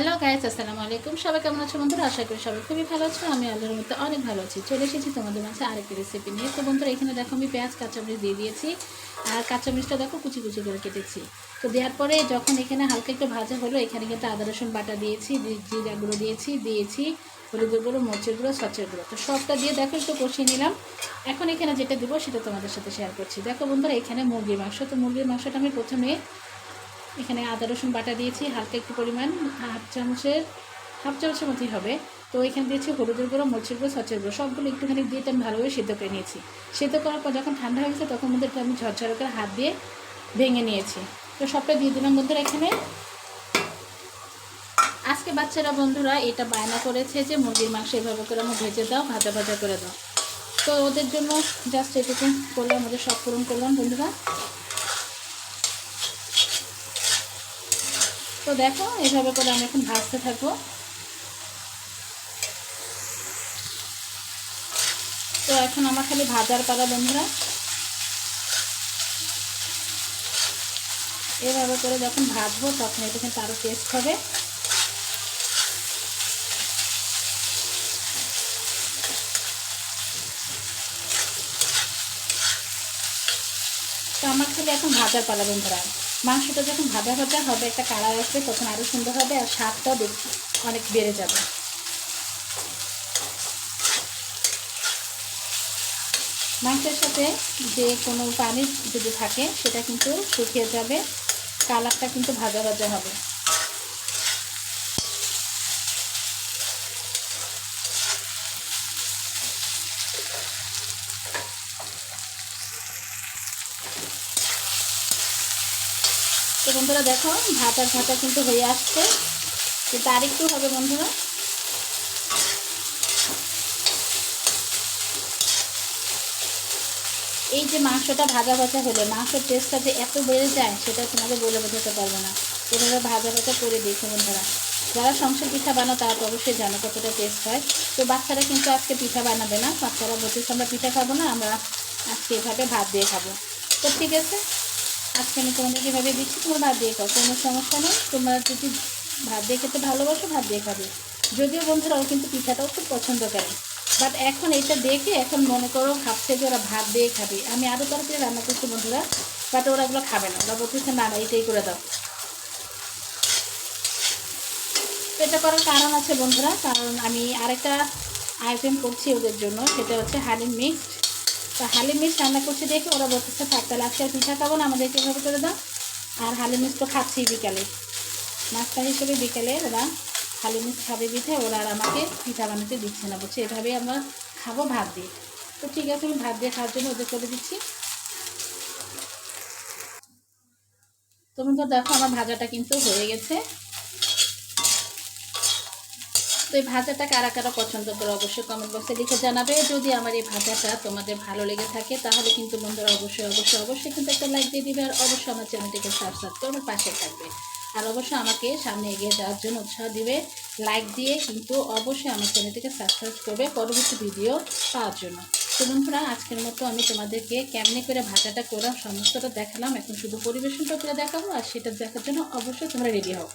Hello guys আসসালামু আলাইকুম সবাই কেমন আছো বন্ধুরা? আশা করি সবাই খুবই ভালো আছো। আমি আল্লাহর মধ্যে অনেক ভালো আছি। চলে এসেছি তোমাদের মাঝে আরেকটি রেসিপি নিয়ে। তো বন্ধুরা, এখানে দেখো আমি পেঁয়াজ, কাঁচামরিচ দিয়ে দিয়েছি। আর কাঁচামরিচটা দেখো কুচি কুচি করে কেটেছি। তো দেওয়ার পরে যখন এখানে হালকা একটু ভাজা হলো, এখানে কিন্তু আদা, রসুন বাটা দিয়েছি জিরা গুঁড়ো দিয়েছি দিয়েছি হলুদের গুঁড়ো, মরিচের গুঁড়ো সচের গুঁড়ো। তো সবটা দিয়ে দেখো একটু কষিয়ে নিলাম। এখন এখানে যেটা দেবো সেটা তোমাদের সাথে শেয়ার করছি। দেখো বন্ধুরা, এখানে মুরগির মাংস। তো মুরগির মাংসটা আমি প্রথমে এখানে আদা, রসুন বাটা দিয়েছি, হালকা একটু পরিমাণ, হাফ চামচের হাফ চামচের মতোই হবে। তো এখানে দিয়েছি হলুদের গুঁড়ো, মরিচের গুঁড়ো সচের গুঁড়ো, সবগুলো একটুখানি দিয়ে আমি ভালোভাবে সেদ্ধ করে নিয়েছি। সেদ্ধ করার পর যখন ঠান্ডা হয়ে গেছে, তখন মধ্যে আমি ঝরঝর করে হাত দিয়ে ভেঙে নিয়েছি। তো সবটা দিয়ে দিলাম বন্ধুরা এখানে। আজকে বাচ্চারা, বন্ধুরা, এটা বায়না করেছে যে মুরগির মাংস এভাবে করে আমি ভেজে দাও, ভাজা ভাজা করে দাও। তো ওদের জন্য জাস্ট এটুকু করলাম, ওদের সব পূরণ করলাম, বন্ধুরা। তো দেখো এইভাবে করে আমি এখন ভাজতে থাকব। তো এখন আমার খালি ভাজার পালা, বন্ধুরা। এভাবে করে যখন ভাজবো, তখন এটা কিন্তু টেস্ট হবে। তো আমার খালি এখন ভাজার পালা, বন্ধুরা। মাংসটা যখন ভাজা ভাজা হবে, একটা কালার আসবে, তখন আরও সুন্দর হবে আর স্বাদটাও অনেক বেড়ে যাবে। মাংসের সাথে যে কোনো পানি যদি থাকে, সেটা কিন্তু শুকিয়ে যাবে, কালারটা কিন্তু ভাজা ভাজা হবে। তো বন্ধুরা দেখো, ভাজা ভাজা কিন্তু হয়ে আসছে। কিন্তু আরেকটু হবে বন্ধুরা। এই যে মাংসটা ভাজা ভাজা হলে, মাংসের টেস্টটা যে এত বেড়ে যায়, সেটা তোমাকে বলে বোঝাতে পারব না। এভাবে ভাজা ভাজা করে দেখো বন্ধুরা। যারা সংসার পিঠা বানাও, তারা তো অবশ্যই জানো কতটা টেস্ট হয়। তো বাচ্চারা কিন্তু আজকে পিঠা বানাবে না। বাচ্চারা বলতেছে, আমরা পিঠা খাব না, আমরা আজকে এভাবে ভাত দিয়ে খাব। তো ঠিক আছে আজকে আমি তোমাদের কীভাবে দিচ্ছি, তোমরা ভাত দিয়ে খাও। কোনো সমস্যা নেই। তোমরা যদি ভাত দিয়ে খেতে ভালোবাসো, ভাত দিয়ে খাবে। যদিও বন্ধুরাও কিন্তু পিঠাটাও খুব পছন্দ করে। বাট এখন এটা দেখে এখন মনে করো ভাবছে যে ওরা ভাত দিয়ে খাবে। আমি আরও তরকারি রান্না করছি বন্ধুরা বাট ওরা এগুলো খাবে না। ওরা বলতেছে, না না, এটাই করে দাও। এটা করার কারণ আছে বন্ধুরা, কারণ আমি আরেকটা আইটেম করছি ওদের জন্য। সেটা হচ্ছে হালিম মিক্সড তো হালিম মিক্স রান্না করছি দেখে ওরা বলতেছে, থাক তাহলে আজকে আর পিঠা খাব না, আমাদেরকে এভাবে করে দাও। আর হালিম মিক্স তো খাচ্ছি বিকালে। নাস্তা হিসেবে বিকেলে ওরা হালিম মিক্স খাবে পিঠে, ওরা আর আমাকে পিঠা বানাতে দিচ্ছে না। বলছে, এভাবেই আমরা খাব ভাত দিয়ে। তো ঠিক আছে, আমি ভাত দিয়ে খাওয়ার জন্য ওদের করে দিচ্ছি। তুমি তো দেখো, আমার ভাজাটা কিন্তু হয়ে গেছে। তো এই ভাজাটা কারা কারা পছন্দ করে অবশ্যই কমেন্ট বক্সে লিখে জানাবে। যদি আমার এই ভাজাটা তোমাদের ভালো লেগে থাকে, তাহলে কিন্তু বন্ধুরা অবশ্যই অবশ্যই অবশ্যই কিন্তু একটা লাইক দিয়ে দিবে আর অবশ্যই আমার চ্যানেলটিকে সাবস্ক্রাইব করে আমার পাশে থাকবে। আর অবশ্যই আমাকে সামনে এগিয়ে যাওয়ার জন্য উৎসাহ দিবে লাইক দিয়ে কিন্তু অবশ্যই আমার চ্যানেলটিকে সাবস্ক্রাইব করবে পরবর্তী ভিডিও পাওয়ার জন্য। তো বন্ধুরা, আজকের মতো আমি তোমাদেরকে কেমনি করে ভাজাটা করলাম সমস্তটা দেখালাম। এখন শুধু পরিবেশনটা করে দেখাবো আর সেটা দেখার জন্য অবশ্যই তোমরা রেডি হও।